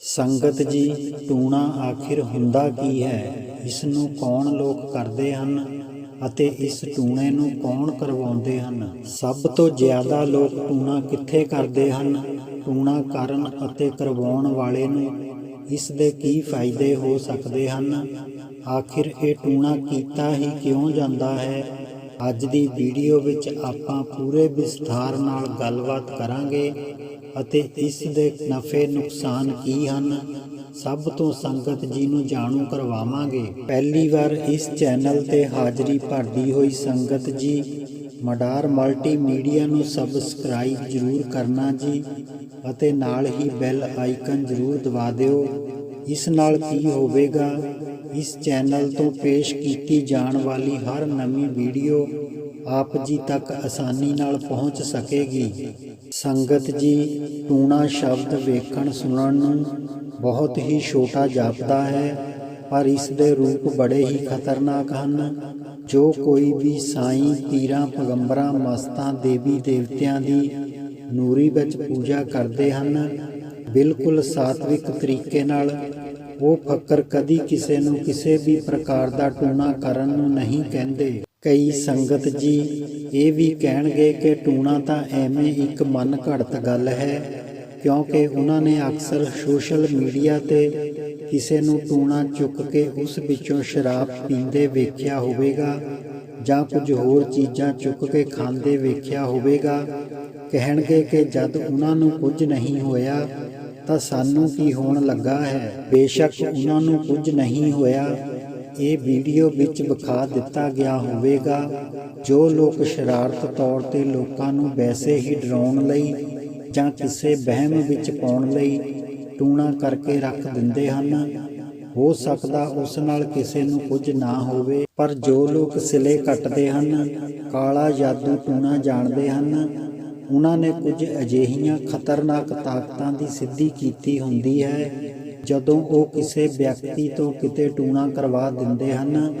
ਸੰਗਤ ਜੀ ਟੂਣਾ ਆਖਿਰ ਹੁੰਦਾ ਕੀ ਹੈ? ਇਸ ਨੂੰ ਕੌਣ ਲੋਕ ਕਰਦੇ ਹਨ ਅਤੇ ਇਸ ਟੂਣੇ ਨੂੰ ਕੌਣ ਕਰਵਾਉਂਦੇ ਹਨ? ਸਭ ਤੋਂ ਜ਼ਿਆਦਾ ਲੋਕ ਟੂਣਾ ਕਿੱਥੇ ਕਰਦੇ ਹਨ? ਟੂਣਾ ਕਰਨ ਅਤੇ ਕਰਵਾਉਣ ਵਾਲੇ ਨੂੰ ਇਸ ਦੇ ਕੀ ਫਾਇਦੇ ਹੋ ਸਕਦੇ ਹਨ? ਆਖਿਰ ਇਹ ਟੂਣਾ ਕੀਤਾ ਹੀ ਕਿਉਂ ਜਾਂਦਾ ਹੈ? ਅੱਜ ਦੀ ਵੀਡੀਓ ਵਿੱਚ ਆਪਾਂ ਪੂਰੇ ਵਿਸਥਾਰ ਨਾਲ ਗੱਲਬਾਤ ਕਰਾਂਗੇ। ਅਤੇ ਇਸ ਦੇ ਨਫੇ ਨੁਕਸਾਨ ਕੀ ਹਨ? ਸਭ ਤੋਂ ਸੰਗਤ ਜੀ ਨੂੰ ਜਾਣੂ ਕਰਵਾਵਾਂਗੇ। ਪਹਿਲੀ ਵਾਰ ਇਸ ਚੈਨਲ ਤੇ ਹਾਜ਼ਰੀ ਭਰਦੀ ਹੋਈ ਸੰਗਤ ਜੀ। ਮਡਾਰ ਮਲਟੀਮੀਡੀਆ ਨੂੰ ਸਬਸਕ੍ਰਾਈਬ ਜ਼ਰੂਰ ਕਰਨਾ ਜੀ ਅਤੇ ਨਾਲ ਹੀ ਬੈਲ ਆਈਕਨ ਜ਼ਰੂਰ ਦਬਾ ਦਿਓ। ਇਸ ਨਾਲ ਕੀ ਹੋਵੇਗਾ? ਇਸ ਚੈਨਲ ਤੋਂ ਪੇਸ਼ ਕੀਤੀ ਜਾਣ ਵਾਲੀ ਹਰ ਨਵੀਂ ਵੀਡੀਓ ਆਪ ਜੀ ਤੱਕ ਆਸਾਨੀ ਨਾਲ ਪਹੁੰਚ ਸਕੇਗੀ। ਸੰਗਤ ਜੀ, ਟੂਣਾ ਸ਼ਬਦ ਵੇਖਣ ਸੁਣਨ ਨੂੰ ਬਹੁਤ ਹੀ ਛੋਟਾ ਜਾਪਦਾ ਹੈ, ਪਰ ਇਸ ਦੇ ਰੂਪ ਬੜੇ ਹੀ ਖਤਰਨਾਕ ਹਨ। ਜੋ ਕੋਈ ਵੀ ਸਾਈਂ, ਪੀਰਾਂ, ਪੈਗੰਬਰਾਂ, ਮਸਤਾਂ, ਦੇਵੀ ਦੇਵਤਿਆਂ ਦੀ ਨੂਰੀ ਵਿੱਚ ਪੂਜਾ ਕਰਦੇ ਹਨ, ਬਿਲਕੁਲ ਸਾਤਵਿਕ ਤਰੀਕੇ ਨਾਲ, ਉਹ ਫੱਕਰ ਕਦੀ ਕਿਸੇ ਨੂੰ ਕਿਸੇ ਵੀ ਪ੍ਰਕਾਰ ਦਾ ਟੂਣਾ ਕਰਨ ਨੂੰ ਨਹੀਂ ਕਹਿੰਦੇ। ਕਈ ਸੰਗਤ ਜੀ ਇਹ ਵੀ ਕਹਿਣਗੇ ਕਿ ਟੂਣਾ ਤਾਂ ਐਵੇਂ ਇੱਕ ਮਨ ਘੜਤ ਗੱਲ ਹੈ ਕਿਉਂਕਿ ਉਹਨਾਂ ਨੇ ਅਕਸਰ ਸੋਸ਼ਲ ਮੀਡੀਆ ਤੇ ਕਿਸੇ ਨੂੰ ਟੂਣਾ ਚੁੱਕ ਕੇ ਉਸ ਵਿੱਚੋਂ ਸ਼ਰਾਬ ਪੀਂਦੇ ਵੇਖਿਆ ਹੋਵੇਗਾ ਜਾਂ ਕੁਝ ਹੋਰ ਚੀਜ਼ਾਂ ਚੁੱਕ ਕੇ ਖਾਂਦੇ ਵੇਖਿਆ ਹੋਵੇਗਾ। ਕਹਿਣਗੇ ਕਿ ਜਦ ਉਹਨਾਂ ਨੂੰ ਕੁਝ ਨਹੀਂ ਹੋਇਆ ਤਾਂ ਸਾਨੂੰ ਕੀ ਹੋਣ ਲੱਗਾ ਹੈ? ਬੇਸ਼ੱਕ ਉਹਨਾਂ ਨੂੰ ਕੁਝ ਨਹੀਂ ਹੋਇਆ। ਇਹ ਵੀਡੀਓ ਵਿੱਚ ਵਿਖਾ ਦਿੱਤਾ ਗਿਆ ਹੋਵੇਗਾ, ਜੋ ਲੋਕ ਸ਼ਰਾਰਤ ਤੌਰ ਤੇ ਲੋਕਾਂ ਨੂੰ ਵੈਸੇ ਹੀ ਡਰਾਉਣ ਲਈ ਜਾਂ ਕਿਸੇ ਵਹਿਮ ਵਿੱਚ ਪਾਉਣ ਲਈ ਟੂਣਾ ਕਰਕੇ ਰੱਖ ਦਿੰਦੇ ਹਨ। ਹੋ ਸਕਦਾ ਉਸ ਨਾਲ ਕਿਸੇ ਨੂੰ ਕੁਝ ਨਾ ਹੋਵੇ, ਪਰ ਜੋ ਲੋਕ ਸਿਲੇ ਕੱਟਦੇ ਹਨ, ਕਾਲਾ ਜਾਦੂ ਟੂਣਾ ਜਾਣਦੇ ਹਨ, ਉਹਨਾਂ ਨੇ ਕੁਝ ਅਜਿਹੀਆਂ ਖਤਰਨਾਕ ਤਾਕਤਾਂ ਦੀ ਸਿੱਧੀ ਕੀਤੀ ਹੁੰਦੀ ਹੈ ਜਦੋਂ ਉਹ ਕਿਸੇ ਵਿਅਕਤੀ ਤੋਂ ਕਿਤੇ ਟੂਣਾ ਕਰਵਾ ਦਿੰਦੇ ਹਨ,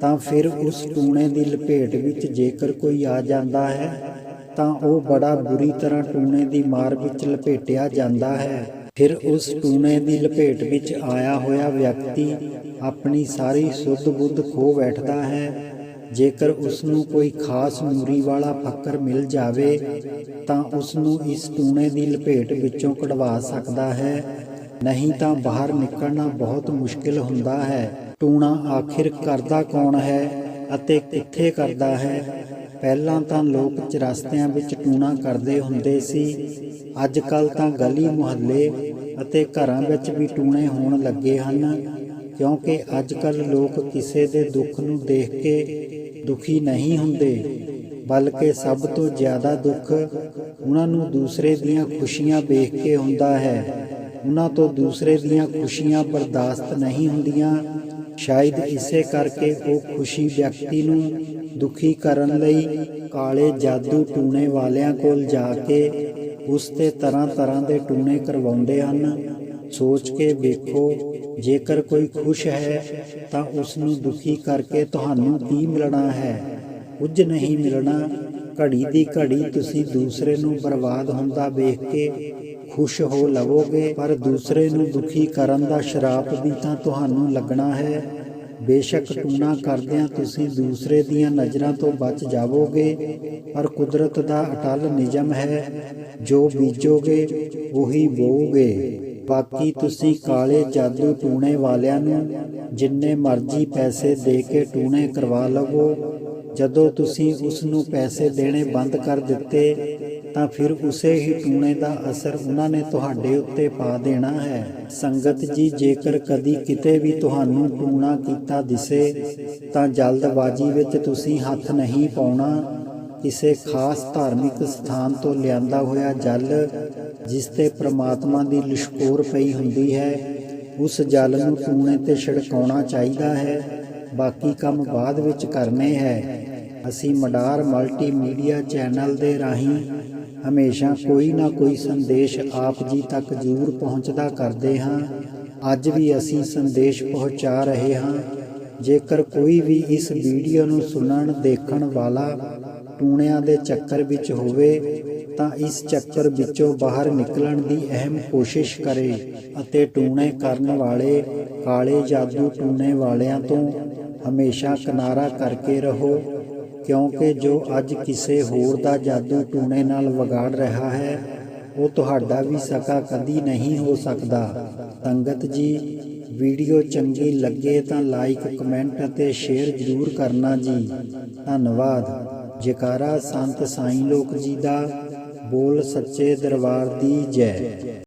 ਤਾਂ ਫਿਰ ਉਸ ਟੂਣੇ ਦੀ ਲਪੇਟ ਵਿੱਚ ਜੇਕਰ ਕੋਈ ਆ ਜਾਂਦਾ ਹੈ, ਤਾਂ ਉਹ ਬੜਾ ਬੁਰੀ ਤਰ੍ਹਾਂ ਟੂਣੇ ਦੀ ਮਾਰ ਵਿੱਚ ਲਪੇਟਿਆ ਜਾਂਦਾ ਹੈ। ਫਿਰ ਉਸ ਟੂਣੇ ਦੀ ਲਪੇਟ ਵਿੱਚ ਆਇਆ ਹੋਇਆ ਵਿਅਕਤੀ ਆਪਣੀ ਸਾਰੀ ਸੁੱਧ ਬੁੱਧ ਖੋ ਬੈਠਦਾ ਹੈ। ਜੇਕਰ ਉਸ ਨੂੰ ਕੋਈ ਖਾਸ ਨੂਰੀ ਵਾਲਾ ਫੱਕਰ ਮਿਲ ਜਾਵੇ, ਤਾਂ ਉਸ ਨੂੰ ਇਸ ਟੂਣੇ ਦੀ ਲਪੇਟ ਵਿੱਚੋਂ ਕਢਵਾ ਸਕਦਾ ਹੈ। ਨਹੀਂ ਤਾਂ ਬਾਹਰ ਨਿਕਲਣਾ ਬਹੁਤ ਮੁਸ਼ਕਿਲ ਹੁੰਦਾ ਹੈ। ਟੂਣਾ ਆਖਿਰ ਕਰਦਾ ਕੌਣ ਹੈ ਅਤੇ ਕਿੱਥੇ ਕਰਦਾ ਹੈ? ਪਹਿਲਾਂ ਤਾਂ ਲੋਕ ਚਰਸਤਿਆਂ ਵਿੱਚ ਟੂਣਾ ਕਰਦੇ ਹੁੰਦੇ ਸੀ। ਅੱਜ ਕੱਲ ਤਾਂ ਗਲੀ ਮੁਹੱਲੇ ਅਤੇ ਘਰਾਂ ਵਿੱਚ ਵੀ ਟੂਣੇ ਹੋਣ ਲੱਗੇ ਹਨ, ਕਿਉਂਕਿ ਅੱਜ ਕੱਲ ਲੋਕ ਕਿਸੇ ਦੇ ਦੁੱਖ ਨੂੰ ਦੇਖ ਕੇ ਦੁਖੀ ਨਹੀਂ ਹੁੰਦੇ, ਬਲਕਿ ਸਭ ਤੋਂ ਜ਼ਿਆਦਾ ਦੁੱਖ ਉਹਨਾਂ ਨੂੰ ਦੂਸਰੇ ਦੀਆਂ ਖੁਸ਼ੀਆਂ ਵੇਖ ਕੇ ਹੁੰਦਾ ਹੈ। ਉਹਨਾਂ ਤੋਂ ਦੂਸਰੇ ਦੀਆਂ ਖੁਸ਼ੀਆਂ ਬਰਦਾਸ਼ਤ ਨਹੀਂ ਹੁੰਦੀਆਂ। ਸ਼ਾਇਦ ਇਸੇ ਕਰਕੇ ਉਹ ਖੁਸ਼ੀ ਵਿਅਕਤੀ ਨੂੰ ਦੁਖੀ ਕਰਨ ਲਈ ਕਾਲੇ ਜਾਦੂ ਟੂਣੇ ਵਾਲਿਆਂ ਕੋਲ ਜਾ ਕੇ ਉਸ ਤੇ ਤਰ੍ਹਾਂ ਤਰ੍ਹਾਂ ਦੇ ਟੂਣੇ ਕਰਵਾਉਂਦੇ ਹਨ। ਸੋਚ ਕੇ ਵੇਖੋ, ਜੇਕਰ ਕੋਈ ਖੁਸ਼ ਹੈ, ਤਾਂ ਉਸ ਨੂੰ ਦੁਖੀ ਕਰਕੇ ਤੁਹਾਨੂੰ ਕੀ ਮਿਲਣਾ ਹੈ? ਕੁਝ ਨਹੀਂ ਮਿਲਣਾ। ਘੜੀ ਦੀ ਘੜੀ ਤੁਸੀਂ ਦੂਸਰੇ ਨੂੰ ਬਰਬਾਦ ਹੁੰਦਾ ਵੇਖ ਕੇ ਖੁਸ਼ ਹੋ ਲਵੋਗੇ, ਪਰ ਦੂਸਰੇ ਨੂੰ ਦੁਖੀ ਕਰਨ ਦਾ ਸ਼ਰਾਪ ਵੀ ਤਾਂ ਤੁਹਾਨੂੰ ਲੱਗਣਾ ਹੈ। ਬੇਸ਼ੱਕ ਟੂਣਾ ਕਰਦਿਆਂ ਤੁਸੀਂ ਦੂਸਰੇ ਦੀਆਂ ਨਜ਼ਰਾਂ ਤੋਂ ਬਚ ਜਾਵੋਗੇ, ਪਰ ਕੁਦਰਤ ਦਾ ਅਟਲ ਨਿਯਮ ਹੈ, ਜੋ ਬੀਜੋਗੇ, ਉਹੀ ਬੋਓਗੇ। ਬਾਕੀ ਤੁਸੀਂ ਕਾਲੇ ਜਾਦੂ ਟੂਣੇ ਵਾਲਿਆਂ ਨੂੰ ਜਿੰਨੇ ਮਰਜ਼ੀ ਪੈਸੇ ਦੇ ਕੇ ਟੂਣੇ ਕਰਵਾ ਲਵੋ। ਜਦੋਂ ਤੁਸੀਂ ਉਸ ਨੂੰ ਪੈਸੇ ਦੇਣੇ ਬੰਦ ਕਰ ਦਿੱਤੇ ਤਾਂ ਫਿਰ ਉਸੇ ਹੀ ਟੂਣੇ ਦਾ ਅਸਰ ਉਹਨਾਂ ਨੇ ਤੁਹਾਡੇ ਉੱਤੇ ਪਾ ਦੇਣਾ ਹੈ। ਸੰਗਤ ਜੀ, ਜੇਕਰ ਕਦੀ ਕਿਤੇ ਵੀ ਤੁਹਾਨੂੰ ਟੂਣਾ ਕੀਤਾ ਦਿਸੇ, ਤਾਂ ਜਲਦਬਾਜ਼ੀ ਵਿੱਚ ਤੁਸੀਂ ਹੱਥ ਨਹੀਂ ਪਾਉਣਾ। ਕਿਸੇ ਖਾਸ ਧਾਰਮਿਕ ਸਥਾਨ ਤੋਂ ਲਿਆਂਦਾ ਹੋਇਆ ਜਲ, ਜਿਸ ਤੇ ਪ੍ਰਮਾਤਮਾ ਦੀ ਲਿਸ਼ਕੋਰ ਪਈ ਹੁੰਦੀ ਹੈ, ਉਸ ਜਲ ਨੂੰ ਟੂਣੇ ਤੇ ਛਿੜਕਾਉਣਾ ਚਾਹੀਦਾ ਹੈ। ਬਾਕੀ ਕੰਮ ਬਾਅਦ ਵਿੱਚ ਕਰਨੇ ਹੈ। ਅਸੀਂ ਮਡਾਰ ਮਲਟੀਮੀਡੀਆ ਚੈਨਲ ਦੇ ਰਾਹੀਂ ਹਮੇਸ਼ਾ ਕੋਈ ਨਾ ਕੋਈ ਸੰਦੇਸ਼ ਆਪ ਜੀ ਤੱਕ ਜ਼ਰੂਰ ਪਹੁੰਚਦਾ ਕਰਦੇ ਹਾਂ। ਅੱਜ ਵੀ ਅਸੀਂ ਸੰਦੇਸ਼ ਪਹੁੰਚਾ ਰਹੇ ਹਾਂ। ਜੇਕਰ ਕੋਈ ਵੀ ਇਸ ਵੀਡੀਓ ਨੂੰ ਸੁਣਨ, ਦੇਖਣ ਵਾਲਾ ਟੂਣਿਆਂ ਦੇ ਚੱਕਰ ਵਿੱਚ ਹੋਵੇ, ਤਾਂ ਇਸ ਚੱਕਰ ਵਿੱਚੋਂ ਬਾਹਰ ਨਿਕਲਣ ਦੀ ਅਹਿਮ ਕੋਸ਼ਿਸ਼ ਕਰੇ ਅਤੇ ਟੂਣੇ ਕਰਨ ਵਾਲੇ, ਕਾਲੇ ਜਾਦੂ ਟੂਣੇ ਵਾਲਿਆਂ ਤੋਂ ਹਮੇਸ਼ਾ ਕਿਨਾਰਾ ਕਰਕੇ ਰਹੋ। ਕਿਉਂਕਿ ਜੋ ਅੱਜ ਕਿਸੇ ਹੋਰ ਦਾ ਜਾਦੂ ਟੂਣੇ ਨਾਲ ਵਿਗਾੜ ਰਿਹਾ ਹੈ, ਉਹ ਤੁਹਾਡਾ ਵੀ ਸਕਾ ਕਦੀ ਨਹੀਂ ਹੋ ਸਕਦਾ। ਸੰਗਤ ਜੀ, ਵੀਡੀਓ ਚੰਗੀ ਲੱਗੇ ਤਾਂ ਲਾਈਕ ਕਮੈਂਟ ਅਤੇ ਸ਼ੇਅਰ ਜ਼ਰੂਰ ਕਰਨਾ ਜੀ। ਧੰਨਵਾਦ। ਜੈਕਾਰਾ ਸੰਤ ਸਾਈਂ ਲੋਕ ਜੀ ਦਾ ਬੋਲ ਸੱਚੇ ਦਰਬਾਰ ਦੀ ਜੈ।